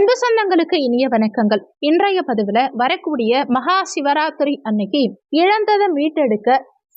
இந்து சொந்தங்களுக்கு இனிய வணக்கங்கள். இன்றைய பதிவுல வரக்கூடிய மகா சிவராத்திரி அன்னைக்கு இழந்ததை மீட்டெடுக்க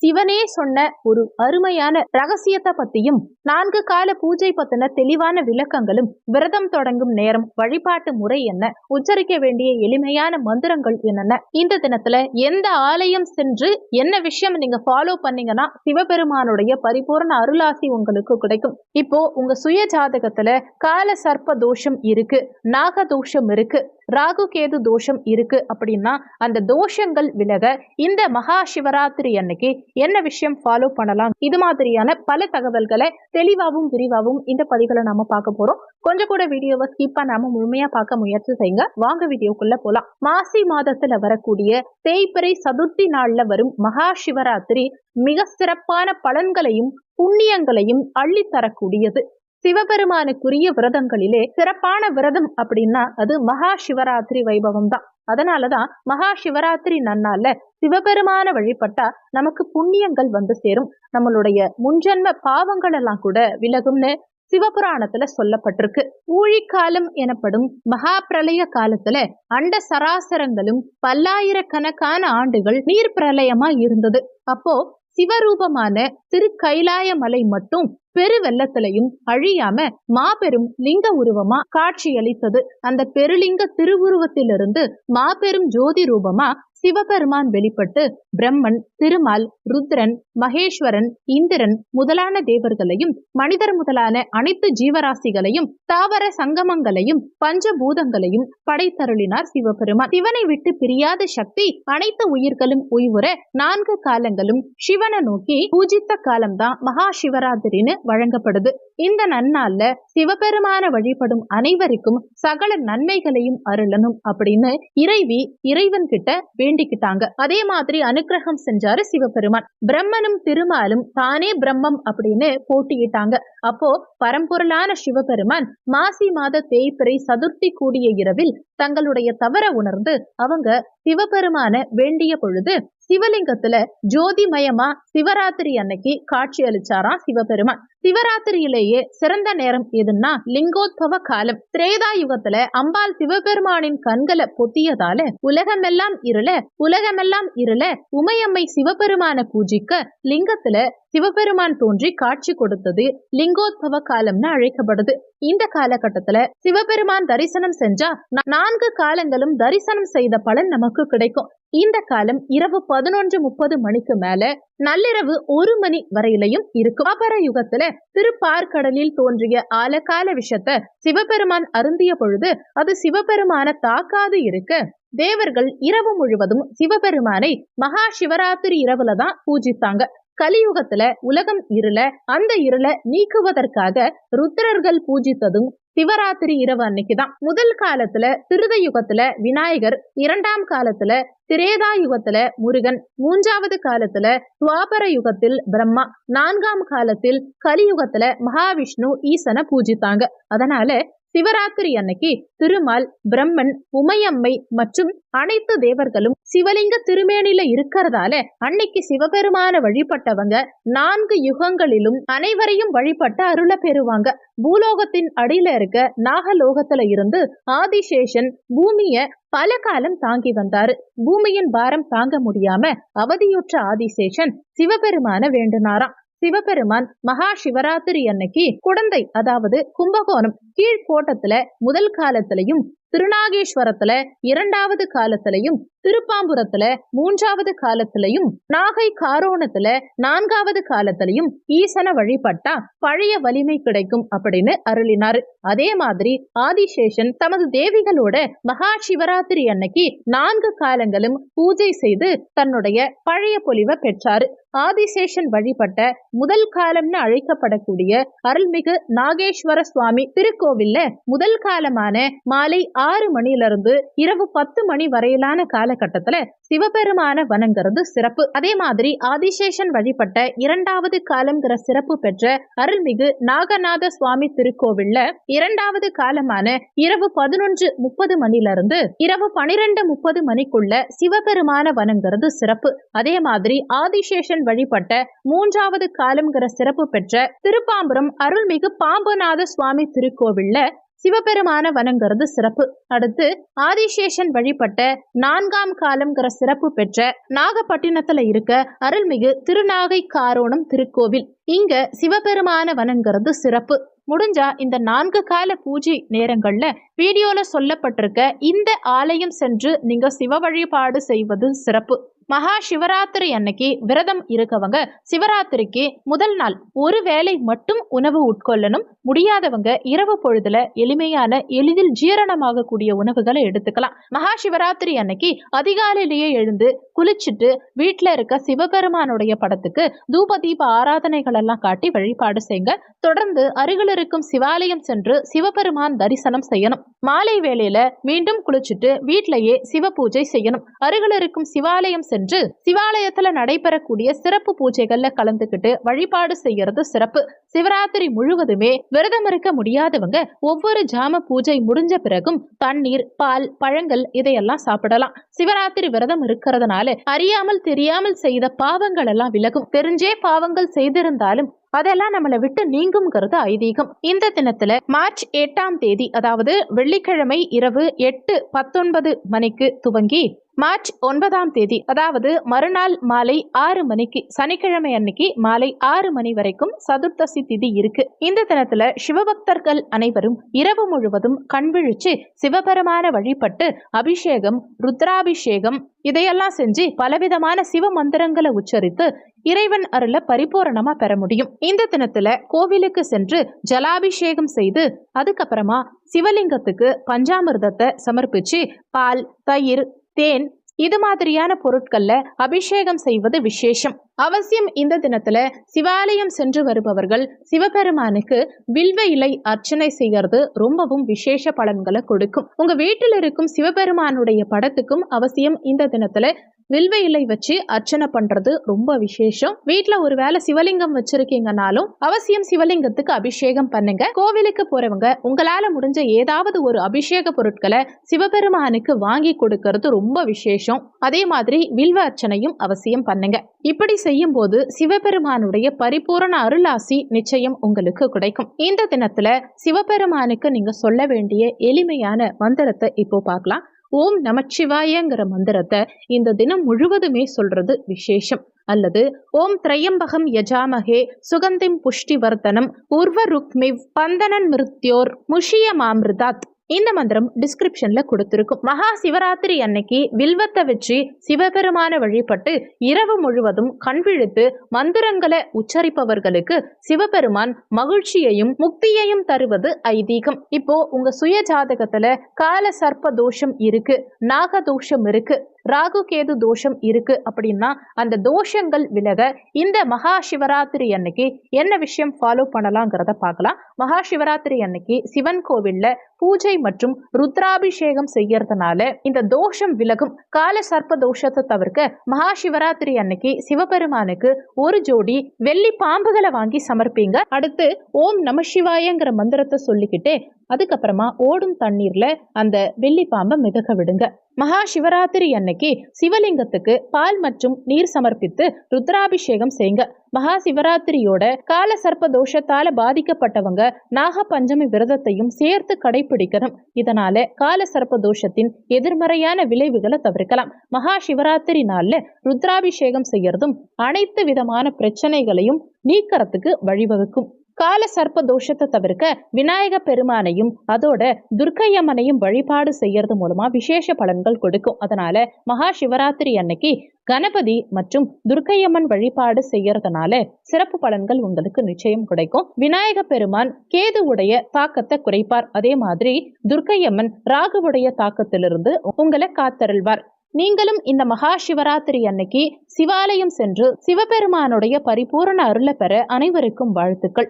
சிவனே சொன்ன ஒரு அருமையான ரகசியத்தை பத்தியும் நான்கு கால பூஜை பத்தின தெளிவான விளக்கங்களும் விரதம் தொடங்கும் நேரம் வழிபாட்டு முறை என்ன உச்சரிக்க வேண்டிய எளிமையான மந்திரங்கள் என்னென்ன இந்த தினத்துல எந்த ஆலயம் சென்று என்ன விஷயம் நீங்க ஃபாலோ பண்ணீங்கன்னா சிவபெருமானுடைய பரிபூர்ண அருளாசி உங்களுக்கு கிடைக்கும். இப்போ உங்க சுய ஜாதகத்துல கால சர்ப்ப தோஷம் இருக்கு நாக தோஷம் இருக்கு. ராகு கேது தோஷம் இருக்கு அப்படின்னா அந்த தோஷங்கள் விலக இந்த மகா சிவராத்திரி அன்னைக்கு என்ன விஷயம் ஃபாலோ பண்ணலாம்? இது மாதிரியான பல தகவல்களை தெளிவாகவும் விரிவாகவும் இந்த பதிவுகளை நாம பார்க்க போறோம். கொஞ்சம் கூட வீடியோவை ஸ்கிப் பண்ணாம முழுமையா பார்க்க முயற்சி செய்யுங்க. வாங்க வீடியோக்குள்ள போலாம். மாசி மாதத்துல வரக்கூடிய தேய்பிறை சதுர்த்தி நாள்ல வரும் மகா சிவராத்திரி மிக சிறப்பான பலன்களையும் புண்ணியங்களையும் அள்ளி தரக்கூடியது. சிவபெருமானுக்குரிய விரதங்களிலே சிறப்பான விரதம் அப்படின்னா அது மகா சிவராத்திரி வைபவம் தான். அதனாலதான் மகா சிவராத்திரி நன்னால சிவபெருமான வழிபட்டா நமக்கு புண்ணியங்கள் வந்து சேரும். நம்மளுடைய முன்ஜென்ம பாவங்கள் எல்லாம் கூட விலகும்னு சிவபுராணத்துல சொல்லப்பட்டிருக்கு. ஊழிக்காலம் எனப்படும் மகா பிரளய காலத்துல அண்ட சராசரங்களும் பல்லாயிரக்கணக்கான ஆண்டுகள் நீர் பிரளயமா இருந்தது. அப்போ சிவரூபமான திரு கைலாய மலை மட்டும் பெரு வெள்ளத்திலையும் அழியாம மாபெரும் லிங்க உருவமா காட்சியளித்தது. அந்த பெருலிங்க திருவுருவத்திலிருந்து மாபெரும் ஜோதி ரூபமா சிவபெருமான் வெளிப்பட்டு பிரம்மன் திருமால் ருத்ரன் மகேஸ்வரன் இந்திரன் முதலான தேவர்களையும் மனிதர் முதலான அனைத்து ஜீவராசிகளையும் தாவர சங்கமங்களையும் பஞ்சபூதங்களையும் படைத்தருளினார் சிவபெருமான். சிவனை விட்டு பிரியாத சக்தி அனைத்து உயிர்களும் உய்வுற நான்கு காலங்களும் சிவனை நோக்கி பூஜித்த காலம்தான் மகா சிவராத்திரின்னு வழங்கப்படுது. இந்த நன்னாள்ல சிவபெருமான வழிபடும் அனைவருக்கும் சகல நன்மைகளையும் அருளணும் அப்படின்னு இறைவி இறைவன் கிட்ட வேண்டிக்கிட்டாங்க. அதே மாதிரி அனுக்கிரகம் செஞ்சாரு சிவபெருமான். பிரம்மனும் திருமாலும் தானே பிரம்மம் அப்படின்னு போட்டியிட்டாங்க. அப்போ பரம்பொருளான சிவபெருமான் மாசி மாத தேய்பிறை சதுர்த்தி கூடிய இரவில் தங்களுடைய தவற உணர்ந்து அவங்க சிவபெருமான வேண்டிய பொழுது சிவலிங்கத்துல ஜோதிமயமா சிவராத்திரி அன்னைக்கு காட்சி அளிச்சாராம் சிவபெருமான். சிவராத்திரியிலேயே சிறந்த நேரம் எதுன்னா லிங்கோத்பவ காலம். திரேதா யுகத்துல அம்பாள் சிவபெருமானின் கண்களை பொத்தியதால உலகமெல்லாம் இருள உலகமெல்லாம் இருள உமையம்மை சிவபெருமான பூஜிக்க லிங்கத்துல சிவபெருமான் தோன்றி காட்சி கொடுத்தது லிங்கோத்பவ காலம்னு அழைக்கப்படுது. இந்த காலகட்டத்துல சிவபெருமான் தரிசனம் செஞ்சா நான்கு காலங்களும் தரிசனம் செய்த பலன் நமக்கு கிடைக்கும். இந்த காலம் இரவு பதினொன்று முப்பது மணிக்கு மேல நள்ளிரவு ஒரு மணி வரையிலையும் இருக்கும். அபர யுகத்துல திருப்பார்கடலில் தோன்றிய ஆலகால விஷத்தை சிவபெருமான் அருந்திய பொழுது அது சிவபெருமான தாக்காது இருக்க. தேவர்கள் இரவு முழுவதும் சிவபெருமானை மகா சிவராத்திரி இரவுல தான் பூஜித்தாங்க. கலியுகத்துல உலகம் இருள அந்த இருள நீக்குவதற்காக ருத்ரர்கள் பூஜித்ததும் சிவராத்திரி இரவு அன்னைக்குதான். முதல் காலத்துல திருத யுகத்துல விநாயகர் இரண்டாம் காலத்துல திரேதா யுகத்துல முருகன் மூன்றாவது காலத்துல துவாபர யுகத்தில் பிரம்மா நான்காம் காலத்தில் கலியுகத்துல மகாவிஷ்ணு ஈசனை பூஜித்தாங்க. அதனால சிவராத்திரி அன்னைக்கு திருமால் பிரம்மன் உமையம்மை மற்றும் அனைத்து தேவர்களும் சிவலிங்க திருமேனில இருக்கிறதால அன்னைக்கு சிவபெருமான வழிபட்டவங்க நான்கு யுகங்களிலும் அனைவரையும் வழிபட்ட அருள பெறுவாங்க. பூலோகத்தின் அடியில இருக்க நாகலோகத்துல இருந்து ஆதிசேஷன் பூமிய பல காலம் தாங்கி வந்தாரு. பூமியின் பாரம் தாங்க முடியாம அவதியுற்ற ஆதிசேஷன் சிவபெருமான வேண்டுனாராம். சிவபெருமான் மகா சிவராத்திரி அன்னைக்கு குடந்தை அதாவது கும்பகோணம் கீழ்கோட்டத்துல முதல் காலத்திலையும் திருநாகேஸ்வரத்துல இரண்டாவது காலத்திலையும் திருப்பாம்புரத்துல மூன்றாவது காலத்திலையும் நாகை காரோணத்துல நான்காவது காலத்திலையும் ஈசன வழிபட்டா பழைய வலிமை கிடைக்கும் அப்படின்னு அருளினாரு. அதே மாதிரி ஆதிசேஷன் தமது தேவிகளோட மகா சிவராத்திரி அன்னைக்கு நான்கு காலங்களும் பூஜை செய்து தன்னுடைய பழைய பொலிவை பெற்றாரு. ஆதிசேஷன் வழிபட்ட முதல் காலம்னு அழைக்கப்படக்கூடிய அருள்மிகு நாகேஸ்வர சுவாமி திருக்கோவில்ல முதல் காலமான மாலை ஆறு மணியிலிருந்து இரவு பத்து மணி வரையிலான காலகட்டத்துல சிவபெருமான வணங்குறது சிறப்பு. அதே மாதிரி ஆதிசேஷன் வழிபட்ட இரண்டாவது காலம்ங்கிற சிறப்பு பெற்ற அருள்மிகு நாகநாத சுவாமி திருக்கோவில்ல இரண்டாவது காலமான இரவு பதினொன்று முப்பது மணிலிருந்து இரவு பனிரெண்டு முப்பது மணிக்குள்ள சிவபெருமான வணங்குறது சிறப்பு. அதே மாதிரி ஆதிசேஷன் வழிபட்ட மூன்றாவது காலம்ங்கிற சிறப்பு பெற்ற திருப்பாம்புரம் அருள்மிகு பாம்புநாத சுவாமி திருக்கோவில்ல சிவபெருமான வணங்குறது சிறப்பு. அடுத்து ஆதிசேஷன் வழிபட்ட நான்காம் காலம்ங்கிற சிறப்பு பெற்ற நாகப்பட்டினத்துல இருக்க அருள்மிகு திருநாகை காரோணம் திருக்கோவில். இங்க சிவபெருமான வணங்குறது சிறப்பு. முடிஞ்சா இந்த நான்கு கால பூஜை நேரங்கள்ல வீடியோல சொல்லப்பட்டிருக்க இந்த ஆலயம் சென்று நீங்க சிவ வழிபாடு செய்வது சிறப்பு. மகா சிவராத்திரி அன்னைக்கு விரதம் இருக்கவங்க சிவராத்திரிக்கு முதல் நாள் ஒரு வேளை மட்டும் உணவு உட்கொள்ளணும். முடியாதவங்க இரவு பொழுதுல எளிமையான எளிதில் ஜீரணமாகக்கூடிய உணவுகளை எடுத்துக்கலாம். மகா சிவராத்திரி அன்னைக்கு அதிகாலையிலேயே எழுந்து குளிச்சுட்டு வீட்டில் இருக்க சிவபெருமானுடைய படத்துக்கு தூப தீப ஆராதனைகள் எல்லாம் காட்டி வழிபாடு செய்யுங்க தொடர்ந்து அருகில் இருக்கும் சிவாலயம் சென்று சிவபெருமான் தரிசனம் செய்யணும். மாலை வேளையில மீண்டும் குளிச்சுட்டு வீட்டிலேயே சிவ பூஜை செய்யணும். அருகில் இருக்கும் சிவாலயம் சென்று சிவாலயத்துல நடைபெறக்கூடிய சிறப்பு பூஜைகள்ல கலந்துக்கிட்டு வழிபாடு செய்யறது சிறப்பு. சிவராத்திரி முழுவதுமே விரதம் இருக்க முடியாதவங்க ஒவ்வொரு ஜாம பூஜை முடிஞ்ச பிறகும் தண்ணீர் பால் பழங்கள் இதையெல்லாம் சாப்பிடலாம். சிவராத்திரி விரதம் இருக்கிறதுனால அறியாமல் தெரியாமல் செய்த பாவங்கள் எல்லாம் விலகும். தெரிஞ்சே பாவங்கள் செய்திருந்தாலும் அதெல்லாம் நம்மளை விட்டு நீங்கும்ங்கிறது ஐதீகம். இந்த தினத்துல மார்ச் எட்டாம் தேதி அதாவது வெள்ளிக்கிழமை இரவு எட்டு பத்தொன்பது மணிக்கு துவங்கி மார்ச் ஒன்பதாம் தேதி அதாவது மறுநாள் மாலை ஆறு மணிக்கு சனிக்கிழமை அன்னைக்கு மாலை ஆறு மணி வரைக்கும் சதுர்த்தசி திதி இருக்கு. இந்த தினத்துல சிவபக்தர்கள் அனைவரும் இரவு முழுவதும் கண்விழிச்சு சிவபெருமான வழிபட்டு அபிஷேகம் ருத்ராபிஷேகம் இதையெல்லாம் செஞ்சு பலவிதமான சிவ மந்திரங்களை உச்சரித்து இறைவன் அருள பரிபூரணமா பெற முடியும். இந்த தினத்துல கோவிலுக்கு சென்று ஜலாபிஷேகம் செய்து அதுக்கப்புறமா சிவலிங்கத்துக்கு பஞ்சாமிர்தத்தை சமர்ப்பிச்சு பால் தயிர் தேன். இது மாதிரியான பொருட்கள்ல அபிஷேகம் செய்வது விசேஷம். அவசியம் இந்த தினத்துல சிவாலயம் சென்று வருபவர்கள் சிவபெருமானுக்கு வில்வ இலை அர்ச்சனை செய்யறது ரொம்பவும் விசேஷ பலன்களை கொடுக்கும். உங்க வீட்டில் இருக்கும் சிவபெருமானுடைய படத்துக்கும் அவசியம் இந்த தினத்துல வில்வ இலை வச்சு அர்ச்சனை பண்றது ரொம்ப விசேஷம். வீட்டுல ஒரு வேலை சிவலிங்கம் வச்சிருக்கீங்கனாலும் அவசியம் சிவலிங்கத்துக்கு அபிஷேகம் பண்ணுங்க. கோவிலுக்கு போறவங்க உங்களால முடிஞ்ச ஏதாவது ஒரு அபிஷேக பொருட்களை சிவபெருமானுக்கு வாங்கி கொடுக்கறது ரொம்ப விசேஷம். அதே மாதிரி வில்வ அர்ச்சனையும் அவசியம் பண்ணுங்க. இப்படி செய்யும் போது சிவபெருமானுடைய பரிபூரண அருளாசி நிச்சயம் உங்களுக்கு கிடைக்கும். இந்த தினத்துல சிவபெருமானுக்கு நீங்க சொல்ல வேண்டிய எளிமையான மந்திரத்தை இப்போ பார்க்கலாம். ஓம் நமச்சிவாயங்கிற மந்திரத்தை இந்த தினம் முழுவதுமே சொல்றது விசேஷம். அல்லது ஓம் திரையம்பகம் யஜாமகே சுகந்திம் புஷ்டி வர்த்தனம் உர்வருக்மி பந்தனன் மிருத்யோர் முஷிய மாமிருதாத் இந்த மந்திரம் டிஸ்கிரிப்ஷன்ல கொடுத்துருக்கும். மகா சிவராத்திரி அன்னைக்கு வில்வத்தை வச்சு சிவபெருமான வழிபட்டு இரவு முழுவதும் கண்விழித்து மந்திரங்களை உச்சரிப்பவர்களுக்கு சிவபெருமான் மகிழ்ச்சியையும் முக்தியையும் தருவது ஐதீகம். இப்போ உங்க சுய ஜாதகத்துல கால சர்ப்ப தோஷம் இருக்கு நாக தோஷம் இருக்கு ராகு கேது தோஷம் இருக்கு அப்படின்னா அந்த தோஷங்கள் விலக இந்த மகா சிவராத்திரி அன்னைக்கு என்ன விஷயம் ஃபாலோ பண்ணலாங்கிறத பார்க்கலாம். மகா சிவராத்திரி அன்னைக்கு சிவன் கோவில்ல பூஜை மற்றும் ருத்ராபிஷேகம் செய்யறதுனால இந்த தோஷம் விலகும் கால சர்ப்ப தோஷத்தை தவிர்க்க மகா சிவராத்திரி அன்னைக்கு சிவபெருமானுக்கு ஒரு ஜோடி வெள்ளி பாம்புகளை வாங்கி சமர்ப்பீங்க. அடுத்து ஓம் நம சிவாயங்கிற மந்திரத்தை சொல்லிக்கிட்டு அதுக்கப்புறமா ஓடும் தண்ணீர்ல அந்த வெள்ளி பாம்பை மிதக்க விடுங்க. மகா சிவராத்திரி அன்னைக்கு சிவலிங்கத்துக்கு பால் மற்றும் நீர் சமர்ப்பித்து ருத்ராபிஷேகம் செய்யுங்க மகா சிவராத்திரியோட கால சர்ப்ப தோஷத்தால பாதிக்கப்பட்டவங்க நாக பஞ்சமி விரதத்தையும் சேர்த்து கடைபிடிக்கணும். இதனால கால சர்ப்ப தோஷத்தின் எதிர்மறையான விளைவுகளை தவிர்க்கலாம். மகா சிவராத்திரி நாள்ல ருத்ராபிஷேகம் செய்யறதும் அனைத்து விதமான பிரச்சனைகளையும் நீக்கிறதுக்கு வழிவகுக்கும். கால சர்ப்ப தோஷத்தை தவிர்க்க விநாயக பெருமானையும் அதோட துர்க்கையம்மனையும் வழிபாடு செய்யறது மூலமா விசேஷ பலன்கள் கொடுக்கும். அதனால மகா சிவராத்திரி அன்னைக்கு கணபதி மற்றும் துர்க்கையம்மன் வழிபாடு செய்யறதுனால சிறப்பு பலன்கள் உங்களுக்கு நிச்சயம் கிடைக்கும். விநாயக பெருமான் கேதுவுடைய தாக்கத்தை குறைப்பார். அதே மாதிரி துர்க்கையம்மன் ராகுவுடைய தாக்கத்திலிருந்து உங்களை காத்தருள்வார். நீங்களும் இந்த மகா சிவராத்திரி அன்னைக்கு சிவாலயம் சென்று சிவபெருமானுடைய பரிபூரண அருளை பெற அனைவருக்கும் வாழ்த்துக்கள்.